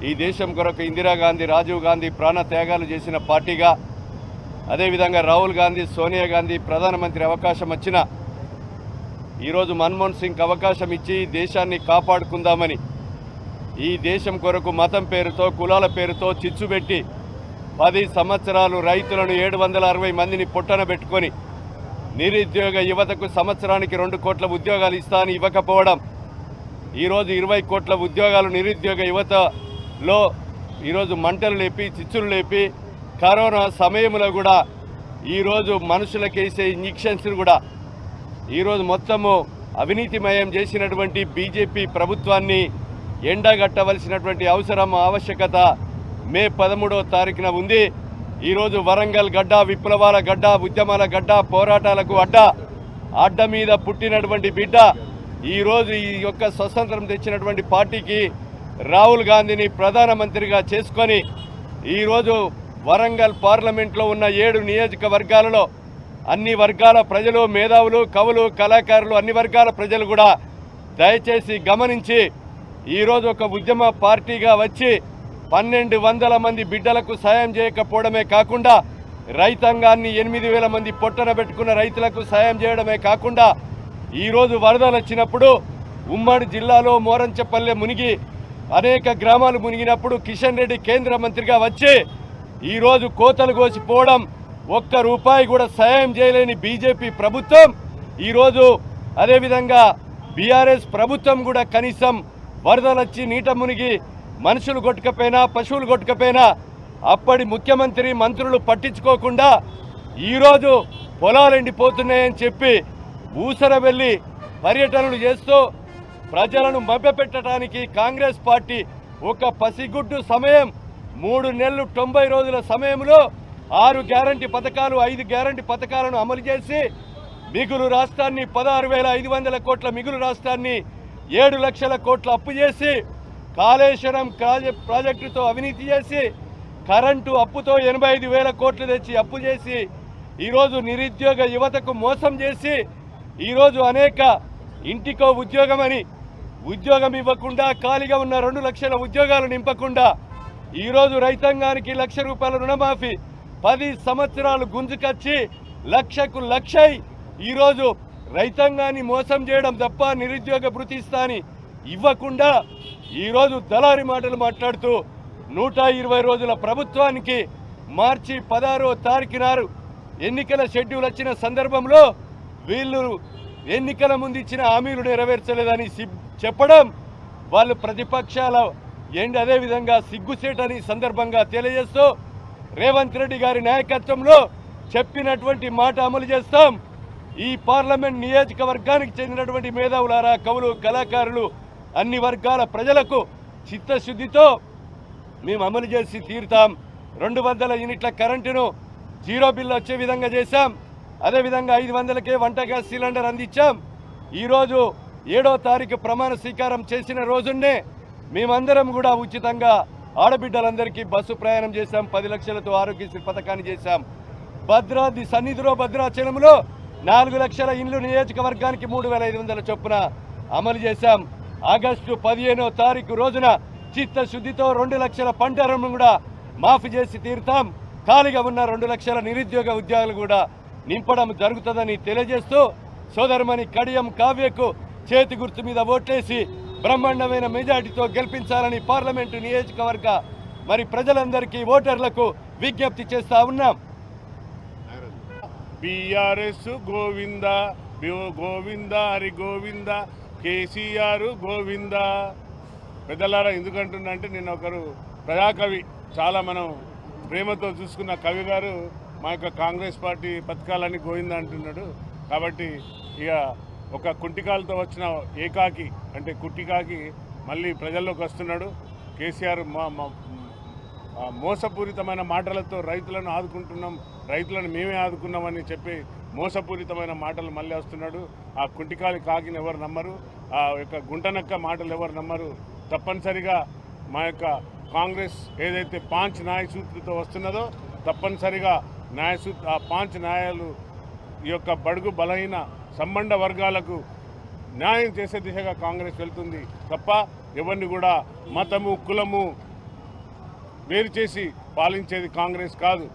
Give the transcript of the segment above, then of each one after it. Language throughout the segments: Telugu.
ఈ దేశం కొరకు ఇందిరాగాంధీ రాజీవ్ గాంధీ ప్రాణ త్యాగాలు చేసిన పార్టీగా అదేవిధంగా రాహుల్ గాంధీ సోనియా గాంధీ ప్రధానమంత్రి అవకాశం వచ్చిన ఈరోజు మన్మోహన్ సింగ్కి అవకాశం ఇచ్చి దేశాన్ని కాపాడుకుందామని ఈ దేశం కొరకు మతం పేరుతో కులాల పేరుతో చిచ్చుబెట్టి పది సంవత్సరాలు రైతులను ఏడు వందల అరవై మందిని పొట్టన పెట్టుకొని నిరుద్యోగ యువతకు సంవత్సరానికి రెండు కోట్ల ఉద్యోగాలు ఇస్తా అని ఇవ్వకపోవడం ఈరోజు ఇరవై కోట్ల ఉద్యోగాలు నిరుద్యోగ యువత లో ఈరోజు మంటలు లేపి చిచ్చులు లేపి కరోనా సమయంలో కూడా ఈరోజు మనుషులకేసే ఇంజక్షన్స్ కూడా ఈరోజు మొత్తము అవినీతిమయం చేసినటువంటి బీజేపీ ప్రభుత్వాన్ని ఎండగట్టవలసినటువంటి అవసరం ఆవశ్యకత మే పదమూడో తారీఖున ఉంది. ఈరోజు వరంగల్ గడ్డ విప్లవాల గడ్డ ఉద్యమాల గడ్డ పోరాటాలకు అడ్డ అడ్డ మీద పుట్టినటువంటి బిడ్డ. ఈరోజు ఈ యొక్క స్వతంత్రం తెచ్చినటువంటి పార్టీకి రాహుల్ గాంధీని ప్రధానమంత్రిగా చేసుకొని ఈరోజు వరంగల్ పార్లమెంట్లో ఉన్న ఏడు నియోజకవర్గాలలో అన్ని వర్గాల ప్రజలు మేధావులు కవులు కళాకారులు అన్ని వర్గాల ప్రజలు కూడా దయచేసి గమనించి ఈరోజు ఒక ఉద్యమ పార్టీగా వచ్చి పన్నెండు వందల మంది బిడ్డలకు సాయం చేయకపోవడమే కాకుండా రైతాంగాన్ని ఎనిమిది వేల మంది పొట్టన పెట్టుకున్న రైతులకు సాయం చేయడమే కాకుండా ఈరోజు వరదలు వచ్చినప్పుడు ఉమ్మడి జిల్లాలో మోరంచపల్లె మునిగి అనేక గ్రామాలు మునిగినప్పుడు కిషన్ రెడ్డి కేంద్ర మంత్రిగా వచ్చి ఈరోజు కోతలు కోసిపోవడం ఒక్క రూపాయి కూడా సాయం చేయలేని బీజేపీ ప్రభుత్వం. ఈరోజు అదేవిధంగా బీఆర్ఎస్ ప్రభుత్వం కూడా కనీసం వరదలు వచ్చి నీట మునిగి మనుషులు కొట్టుకపోయినా పశువులు కొట్టుకపోయినా అప్పటి ముఖ్యమంత్రి మంత్రులు పట్టించుకోకుండా ఈరోజు పొలాలు ఎండిపోతున్నాయని చెప్పి ఊసర వెళ్ళి పర్యటనలు చేస్తూ ప్రజలను మభ్యపెట్టడానికి కాంగ్రెస్ పార్టీ ఒక పసిగుడ్డు సమయం మూడు నెలలు తొంభై రోజుల సమయంలో ఆరు గ్యారంటీ పథకాలు ఐదు గ్యారంటీ పథకాలను అమలు చేసి మిగులు రాష్ట్రాన్ని పదహారు వేల ఐదు వందల కోట్ల మిగులు రాష్ట్రాన్ని ఏడు లక్షల కోట్ల అప్పు చేసి కాళేశ్వరం ప్రాజె ప్రాజెక్టుతో అవినీతి చేసి కరెంటు అప్పుతో ఎనభై ఐదు వేల కోట్లు తెచ్చి అప్పు చేసి ఈరోజు నిరుద్యోగ యువతకు మోసం చేసి ఈరోజు అనేక ఇంటికో ఉద్యోగమని ఉద్యోగం ఇవ్వకుండా ఖాళీగా ఉన్న రెండు లక్షల ఉద్యోగాలు నింపకుండా ఈరోజు రైతాంగానికి లక్ష రూపాయల రుణమాఫీ పది సంవత్సరాలు గుంజుకొచ్చి లక్షకు లక్షై ఈరోజు రైతాంగాన్ని మోసం చేయడం తప్ప నిరుద్యోగ భృతి అని ఇవ్వకుండా ఈరోజు దళారి మాటలు మాట్లాడుతూ నూట ఇరవై రోజుల ప్రభుత్వానికి మార్చి పదహారో తారీఖు నారు ఎన్నికల షెడ్యూల్ వచ్చిన సందర్భంలో వీళ్ళు ఎన్నికల ముందు ఇచ్చిన హామీలు నెరవేర్చలేదని చెప్పడం వాళ్ళు ప్రతిపక్షాల ఎండ్ అదేవిధంగా సిగ్గుసేటని సందర్భంగా తెలియజేస్తూ రేవంత్ రెడ్డి గారి నాయకత్వంలో చెప్పినటువంటి మాట అమలు చేస్తాం. ఈ పార్లమెంట్ నియోజకవర్గానికి చెందినటువంటి మేధావులారా కవులు కళాకారులు అన్ని వర్గాల ప్రజలకు చిత్తశుద్ధితో మేము అమలు చేసి తీరుతాం. రెండు వందల యూనిట్ల కరెంటును జీరో బిల్ వచ్చే విధంగా చేశాం. అదేవిధంగా ఐదు వందలకే వంట గ్యాస్ సిలిండర్ అందించాం. ఈరోజు ఏడో తారీఖు ప్రమాణ స్వీకారం చేసిన రోజునే మేమందరం కూడా ఉచితంగా ఆడబిడ్డలందరికీ బస్సు ప్రయాణం చేశాం. పది లక్షలతో ఆరోగ్యశ్రీ పథకాన్ని చేశాం. భద్రాద్రి సన్నిధిలో భద్రాచలంలో నాలుగు లక్షల ఇండ్లు నియోజకవర్గానికి మూడు వేల ఐదు వందల చొప్పున అమలు చేశాం. ఆగస్టు పదిహేనో తారీఖు రోజున చిత్తశుద్ధితో రెండు లక్షల పంట రుణం కూడా మాఫీ చేసి తీరుతాం. ఖాళీగా ఉన్న రెండు లక్షల నిరుద్యోగ ఉద్యోగాలు కూడా నింపడం జరుగుతుందని తెలియజేస్తూ సోదరమణి కడియం కావ్యకు చేతి గుర్తు మీద ఓట్లేసి బ్రహ్మాండమైన మెజార్టీతో గెలిపించాలని పార్లమెంటు నియోజకవర్గ మరి ప్రజలందరికీ ఓటర్లకు విజ్ఞప్తి చేస్తా ఉన్నాం. BRS Govinda Govinda Hari Govinda KCR Govinda. పెద్దలారా ఎందుకంటున్నా అంటే నేను ఒకరు ప్రజాకవి చాలా మనం ప్రేమతో చూసుకున్న కవి గారు మా యొక్క కాంగ్రెస్ పార్టీ బతకాలని గోవింద అంటున్నాడు. కాబట్టి ఇక ఒక కుంటికాలతో వచ్చిన ఏకాకి అంటే కుట్టికాకి మళ్ళీ ప్రజల్లోకి వస్తున్నాడు. కేసీఆర్ మా మోసపూరితమైన మాటలతో రైతులను ఆదుకుంటున్నాం రైతులను మేమే ఆదుకున్నామని చెప్పి మోసపూరితమైన మాటలు మళ్ళీ వస్తున్నాడు. ఆ కుంటికాలి కాకిని ఎవరు నమ్మరు ఆ యొక్క గుంటనక్క మాటలు ఎవరు నమ్మరు. తప్పనిసరిగా మా యొక్క కాంగ్రెస్ ఏదైతే పాంచ్ న్యాయ సూత్రితో వస్తున్నదో తప్పనిసరిగా న్యాయసు ఆ పాంచ్ న్యాయాలు ఈ యొక్క బడుగు బలహీన సంబంధ వర్గాలకు న్యాయం చేసే దిశగా కాంగ్రెస్ వెళ్తుంది తప్ప ఎవరిని కూడా మతము కులము వేరు చేసి పాలించేది కాంగ్రెస్ కాదు.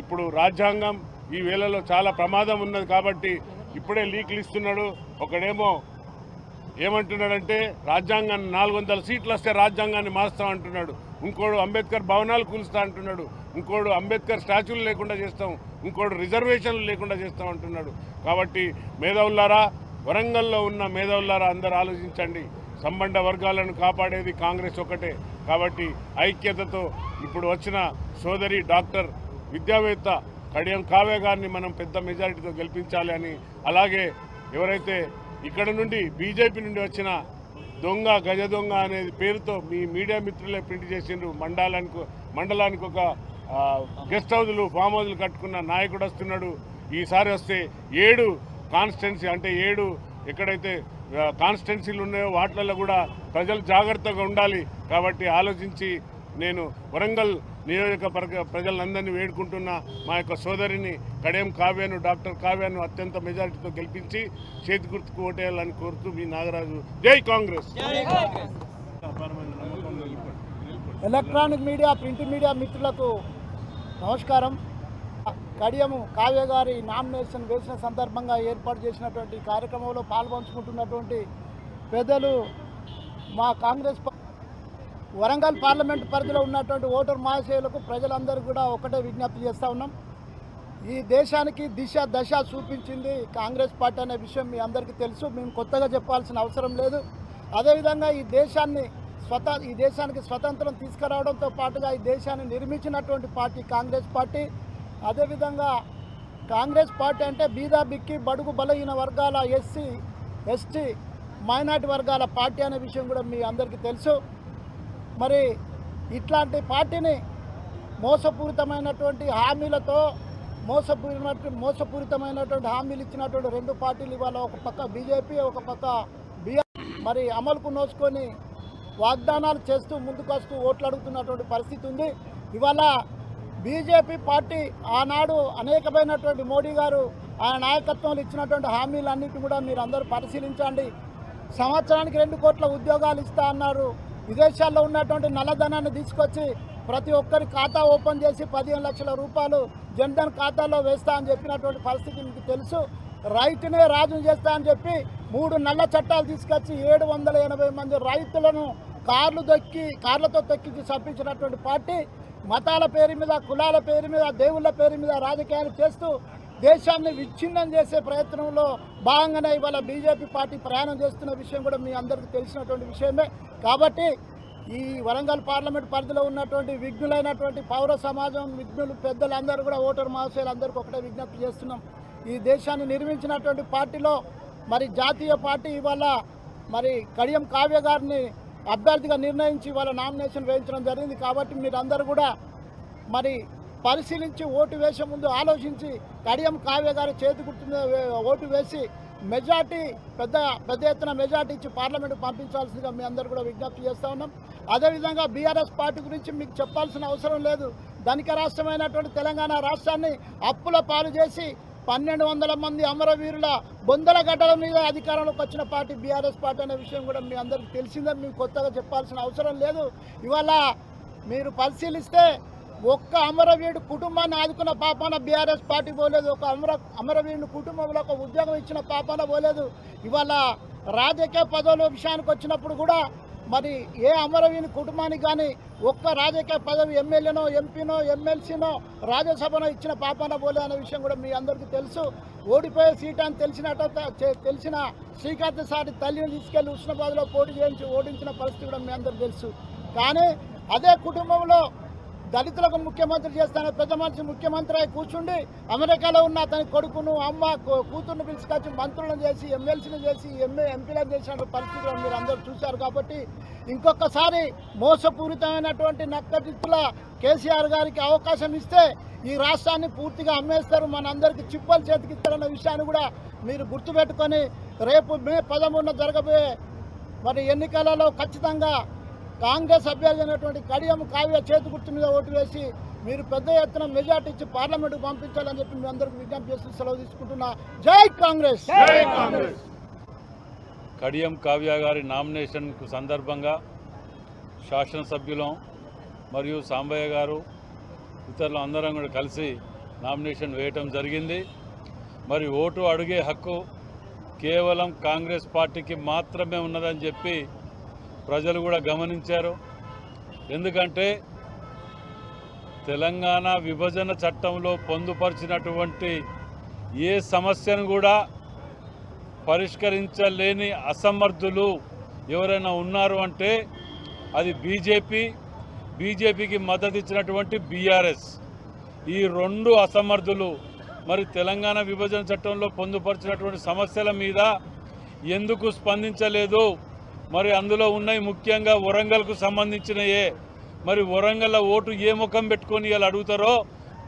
ఇప్పుడు రాజ్యాంగం ఈ వేళలో చాలా ప్రమాదం ఉన్నది కాబట్టి ఇప్పుడే లీక్లు ఇస్తున్నాడు. ఒకడేమో ఏమంటున్నాడంటే రాజ్యాంగాన్ని నాలుగు వందల సీట్లు వస్తే రాజ్యాంగాన్ని మారుస్తాం అంటున్నాడు. ఇంకోడు అంబేద్కర్ భవనాలు కూలుస్తా అంటున్నాడు. ఇంకోడు అంబేద్కర్ స్టాచ్యూలు లేకుండా చేస్తాం. ఇంకోడు రిజర్వేషన్లు లేకుండా చేస్తాం అంటున్నాడు. కాబట్టి మేధావులారా వరంగల్లో ఉన్న మేధావులారా అందరూ ఆలోచించండి. సంబంధ వర్గాలను కాపాడేది కాంగ్రెస్ ఒకటే కాబట్టి ఐక్యతతో ఇప్పుడు వచ్చిన సోదరి డాక్టర్ విద్యావేత్త కడియం కావ్య గారిని మనం పెద్ద మెజారిటీతో గెలిపించాలి అని అలాగే ఎవరైతే ఇక్కడ నుండి బీజేపీ నుండి వచ్చిన దొంగ గజ దొంగ అనేది పేరుతో మీ మీడియా మిత్రులే ప్రింట్ చేసిండ్రు. మండలానికి మండలానికి ఒక గెస్ట్ హౌజులు ఫామ్ హౌజులు కట్టుకున్న నాయకుడు వస్తున్నాడు. ఈసారి వస్తే ఏడు కాన్స్టెన్సీ అంటే ఏడు ఎక్కడైతే కాన్స్టెన్సీలు ఉన్నాయో వాటిలలో కూడా ప్రజలు జాగ్రత్తగా ఉండాలి. కాబట్టి ఆలోచించి నేను వరంగల్ నియోజకవర్గ ప్రజలందరినీ వేడుకుంటున్న మా యొక్క సోదరిని కడియం కావ్యను డాక్టర్ కావ్యను అత్యంత మెజారిటీతో గెలిపించి చేతి గుర్తుకు ఓటేయాలని కోరుతూ మీ నాగరాజు. జై Congress! Electronic media print media మిత్రులకు నమస్కారం. కడియము కావ్య గారి నామినేషన్ వేసిన సందర్భంగా ఏర్పాటు చేసినటువంటి కార్యక్రమంలో పాల్పంచుకుంటున్నటువంటి పెద్దలు మా కాంగ్రెస్ పా- వరంగల్ పార్లమెంట్ పరిధిలో ఉన్నటువంటి ఓటర్ మహాశయులకు ప్రజలందరూ కూడా ఒకటే విజ్ఞప్తి చేస్తూ ఉన్నాం. ఈ దేశానికి దిశ దశ చూపించింది కాంగ్రెస్ పార్టీ అనే విషయం మీ అందరికీ తెలుసు. మేము కొత్తగా చెప్పాల్సిన అవసరం లేదు. అదేవిధంగా ఈ దేశాన్ని స్వత ఈ దేశానికి స్వతంత్రం తీసుకురావడంతో పాటుగా ఈ దేశాన్ని నిర్మించినటువంటి పార్టీ కాంగ్రెస్ పార్టీ. అదేవిధంగా కాంగ్రెస్ పార్టీ అంటే బీదా బిక్కి బడుగు బలహీన వర్గాల ఎస్సీ ఎస్టీ మైనార్టీ వర్గాల పార్టీ అనే విషయం కూడా మీ అందరికీ తెలుసు. మరి ఇట్లాంటి పార్టీని మోసపూరితమైనటువంటి హామీలతో మోసపూరిత మోసపూరితమైనటువంటి హామీలు ఇచ్చినటువంటి రెండు పార్టీలు ఇవాళ ఒక పక్క బీజేపీ ఒక పక్క బీఆర్ మరి అమలుకు నోచుకొని వాగ్దానాలు చేస్తూ ముందుకొస్తూ ఓట్లు అడుగుతున్నటువంటి పరిస్థితి ఉంది. ఇవాళ బీజేపీ పార్టీ ఆనాడు అనేకమైనటువంటి మోడీ గారు ఆయన నాయకత్వంలో ఇచ్చినటువంటి హామీలన్నిటి కూడా మీరు అందరూ పరిశీలించండి. సంవత్సరానికి రెండు కోట్ల ఉద్యోగాలు ఇస్తా అన్నారు. విదేశాల్లో ఉన్నటువంటి నల్లధనాన్ని తీసుకొచ్చి ప్రతి ఒక్కరి ఖాతా ఓపెన్ చేసి పదిహేను లక్షల రూపాయలు జన్ధన్ ఖాతాలో వేస్తా అని చెప్పినటువంటి పరిస్థితి మీకు తెలుసు. రైతునే రాజు చేస్తా అని చెప్పి మూడు నల్ల చట్టాలు తీసుకొచ్చి ఏడు వందల ఎనభై మంది రైతులను కార్లు దొక్కి కార్లతో తొక్కించి చంపించినటువంటి పార్టీ మతాల పేరు మీద కులాల పేరు మీద దేవుళ్ళ పేరు మీద రాజకీయాలు చేస్తూ దేశాన్ని విచ్ఛిన్నం చేసే ప్రయత్నంలో భాగంగానే ఇవాళ బీజేపీ పార్టీ ప్రయాణం చేస్తున్న విషయం కూడా మీ అందరికీ తెలిసినటువంటి విషయమే. కాబట్టి ఈ వరంగల్ పార్లమెంట్ పరిధిలో ఉన్నటువంటి విఘ్నులైనటువంటి పౌర సమాజం విఘ్నులు పెద్దలందరూ కూడా ఓటరు మహాశయులు అందరికీ ఒకటే విజ్ఞప్తి చేస్తున్నాం. ఈ దేశాన్ని నిర్మించినటువంటి పార్టీలో మరి జాతీయ పార్టీ ఇవాళ మరి కడియం కావ్య గారిని అభ్యర్థిగా నిర్ణయించి ఇవాళ నామినేషన్ వేయించడం జరిగింది. కాబట్టి మీరందరూ కూడా మరి పరిశీలించి ఓటు వేసే ముందు ఆలోచించి కడియం కావ్య గారి చేతి గుర్తు ఓటు వేసి మెజార్టీ పెద్ద పెద్ద ఎత్తున మెజార్టీ ఇచ్చి పార్లమెంట్ పంపించాల్సిందిగా మీ అందరు కూడా విజ్ఞప్తి చేస్తూ ఉన్నాం. అదేవిధంగా బీఆర్ఎస్ పార్టీ గురించి మీకు చెప్పాల్సిన అవసరం లేదు. ధనిక రాష్ట్రమైనటువంటి తెలంగాణ రాష్ట్రాన్ని అప్పుల పాలు చేసి పన్నెండు వందల మంది అమరవీరుల బొందల గడ్డల మీద అధికారంలోకి వచ్చిన పార్టీ బీఆర్ఎస్ పార్టీ అనే విషయం కూడా మీ అందరికీ తెలిసిందే. మీకు కొత్తగా చెప్పాల్సిన అవసరం లేదు. ఇవాళ మీరు పరిశీలిస్తే ఒక్క అమరవీరుడు కుటుంబాన్ని ఆదుకున్న పాపాన బీఆర్ఎస్ పార్టీ పోలేదు. ఒక అమర అమరవీరుని కుటుంబంలో ఒక ఉద్యోగం ఇచ్చిన పాపాన పోలేదు. ఇవాళ రాజకీయ పదవుల విషయానికి వచ్చినప్పుడు కూడా మరి ఏ అమరవీని కుటుంబానికి కానీ ఒక్క రాజకీయ పదవి ఎమ్మెల్యేనో ఎంపీనో ఎమ్మెల్సీనో రాజ్యసభనో ఇచ్చిన పాపాన పోలే అనే విషయం కూడా మీ అందరికీ తెలుసు. ఓడిపోయే సీట్ అని తెలిసినట్టు తెలిసిన శ్రీకాంత్ సారి తల్లిని తీసుకెళ్ళి ఉష్ణబాద్లో పోటీ చేయించి ఓడించిన పరిస్థితి కూడా మీ అందరికీ తెలుసు. కానీ అదే కుటుంబంలో దళితులకు ముఖ్యమంత్రి చేస్తానే పెద్ద మనిషి ముఖ్యమంత్రి అయి కూర్చుండి అమెరికాలో ఉన్న అతని కొడుకును అమ్మ కూ- కూతుర్ని పిలుచుకొచ్చి మంత్రులను చేసి ఎమ్మెల్సీని చేసి ఎంఏ ఎంపీలను చేసిన పరిస్థితులను మీరు అందరూ చూశారు కాబట్టి ఇంకొకసారి మోసపూరితమైనటువంటి నక్కటిత్తుల కేసీఆర్ గారికి అవకాశం ఇస్తే ఈ రాష్ట్రాన్ని పూర్తిగా అమ్మేస్తారు మనందరికీ చిప్పలు చేతికిస్తారన్న విషయాన్ని కూడా మీరు గుర్తుపెట్టుకొని రేపు మే పదమూడున జరగబోయే మరి ఎన్నికలలో ఖచ్చితంగా కాంగ్రెస్ అభ్యర్థి అయినటువంటి కడియం కావ్య చేతి గుర్తు మీద ఓటు వేసి మీరు పెద్ద ఎత్తున మెజార్టీ ఇచ్చి పార్లమెంట్కు పంపించాలని చెప్పి మీ అందరికీ విజ్ఞప్తి చేస్తూ సెలవు తీసుకుంటున్నా. కాంగ్రెస్! జై కాంగ్రెస్! కడియం కావ్య గారి నామినేషన్ సందర్భంగా శాసనసభ్యులం మరియు సాంబయ్య గారు ఇతరులు అందరం కూడా కలిసి నామినేషన్ వేయటం జరిగింది. మరి ఓటు అడిగే హక్కు కేవలం కాంగ్రెస్ పార్టీకి మాత్రమే ఉన్నదని చెప్పి ప్రజలు కూడా గమనించారు. ఎందుకంటే తెలంగాణ విభజన చట్టంలో పొందుపరిచినటువంటి ఏ సమస్యను కూడా పరిష్కరించలేని అసమర్థులు ఎవరైనా ఉన్నారు అంటే అది బీజేపీ బీజేపీకి మద్దతు ఇచ్చినటువంటి బీఆర్ఎస్. ఈ రెండు అసమర్థులు మరి తెలంగాణ విభజన చట్టంలో పొందుపరిచినటువంటి సమస్యల మీద ఎందుకు స్పందించలేదు? మరి అందులో ఉన్నాయి ముఖ్యంగా వరంగల్కు సంబంధించినయే. మరి వరంగల్ ఓటు ఏ ముఖం పెట్టుకొని ఇలా అడుగుతారో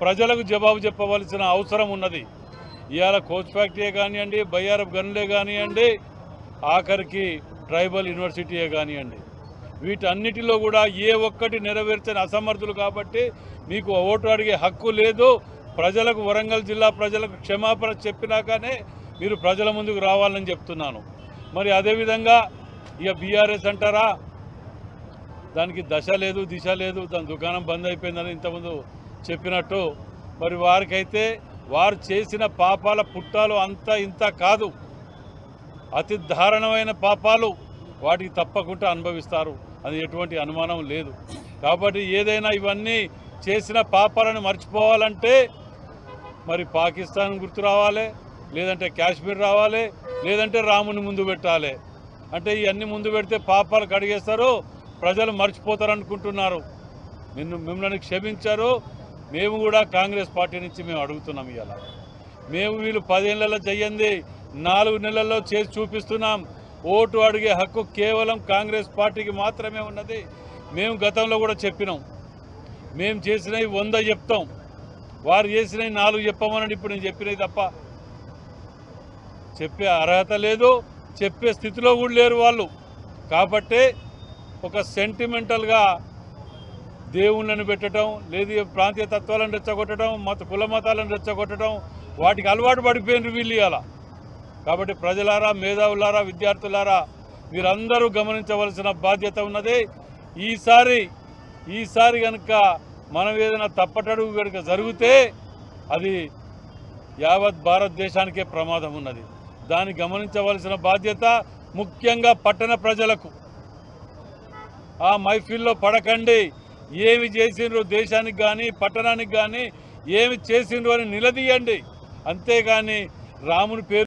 ప్రజలకు జవాబు చెప్పవలసిన అవసరం ఉన్నది. ఇవాళ కోచ్ ఫ్యాక్టరీయే కానివ్వండి బయ్యారప్ గనులే కానివ్వండి ఆఖరికి ట్రైబల్ యూనివర్సిటీయే కానివ్వండి. వీటన్నిటిలో కూడా ఏ ఒక్కటి నెరవేర్చని అసమర్థులు కాబట్టి మీకు ఓటు అడిగే హక్కు లేదు. ప్రజలకు వరంగల్ జిల్లా ప్రజలకు క్షమాపణ చెప్పినాకనే మీరు ప్రజల ముందుకు రావాలని చెప్తున్నాను. మరి అదేవిధంగా ఇక బీఆర్ఎస్ అంటారా? దానికి దశ లేదు దిశ లేదు దాని దుకాణం బంద్ అయిపోయిందని ఇంతకుముందు చెప్పినట్టు. మరి వారికైతే వారు చేసిన పాపాల పుట్టాలు అంత ఇంత కాదు. అతి దారుణమైన పాపాలు వాటికి తప్పకుండా అనుభవిస్తారు. అది ఎటువంటి అనుమానం లేదు. కాబట్టి ఏదైనా ఇవన్నీ చేసిన పాపాలను మర్చిపోవాలంటే మరి పాకిస్తాన్ గుర్తు రావాలి లేదంటే కాశ్మీర్ రావాలి లేదంటే రాముని ముందు పెట్టాలి. అంటే ఇవన్నీ ముందు పెడితే పాపాలు కడిగేస్తారు. ప్రజలు మర్చిపోతారు అనుకుంటున్నారు నిన్ను మిమ్మల్ని క్షమించారు. మేము కూడా కాంగ్రెస్ పార్టీ నుంచి మేము అడుగుతున్నాం ఇవాళ. మేము వీళ్ళు పదేళ్ళలో చెయ్యంది నాలుగు నెలల్లో చేసి చూపిస్తున్నాం. ఓటు అడిగే హక్కు కేవలం కాంగ్రెస్ పార్టీకి మాత్రమే ఉన్నది. మేము గతంలో కూడా చెప్పినాం. మేము చేసినవి వంద చెప్తాం. వారు చేసినవి నాలుగు చెప్పమని ఇప్పుడు నేను చెప్పినవి తప్ప చెప్పే అర్హత లేదు. చెప్పే స్థితిలో కూడా లేరు వాళ్ళు. కాబట్టే ఒక సెంటిమెంటల్గా దేవుళ్ళని పెట్టడం లేదు ప్రాంతీయ తత్వాలను రెచ్చగొట్టడం మత కుల మతాలను రెచ్చగొట్టడం వాటికి అలవాటు పడిపోయినారు వీళ్ళు ఇలా కాబట్టి ప్రజలారా మేధావులారా విద్యార్థులారా వీరందరూ గమనించవలసిన బాధ్యత ఉన్నది. ఈసారి ఈసారి కనుక మనం ఏదైనా తప్పటడుగు కనుక జరిగితే అది యావత్ భారతదేశానికే ప్రమాదం ఉన్నది. దాన్ని గమనించవలసిన బాధ్యత ముఖ్యంగా పట్టణ ప్రజలకు. ఆ మైఫిల్లో పడకండి. ఏమి చేసిండ్రు దేశానికి కానీ పట్టణానికి కానీ ఏమి చేసిండ్రు అని నిలదీయండి. అంతేగాని రాముని పేరు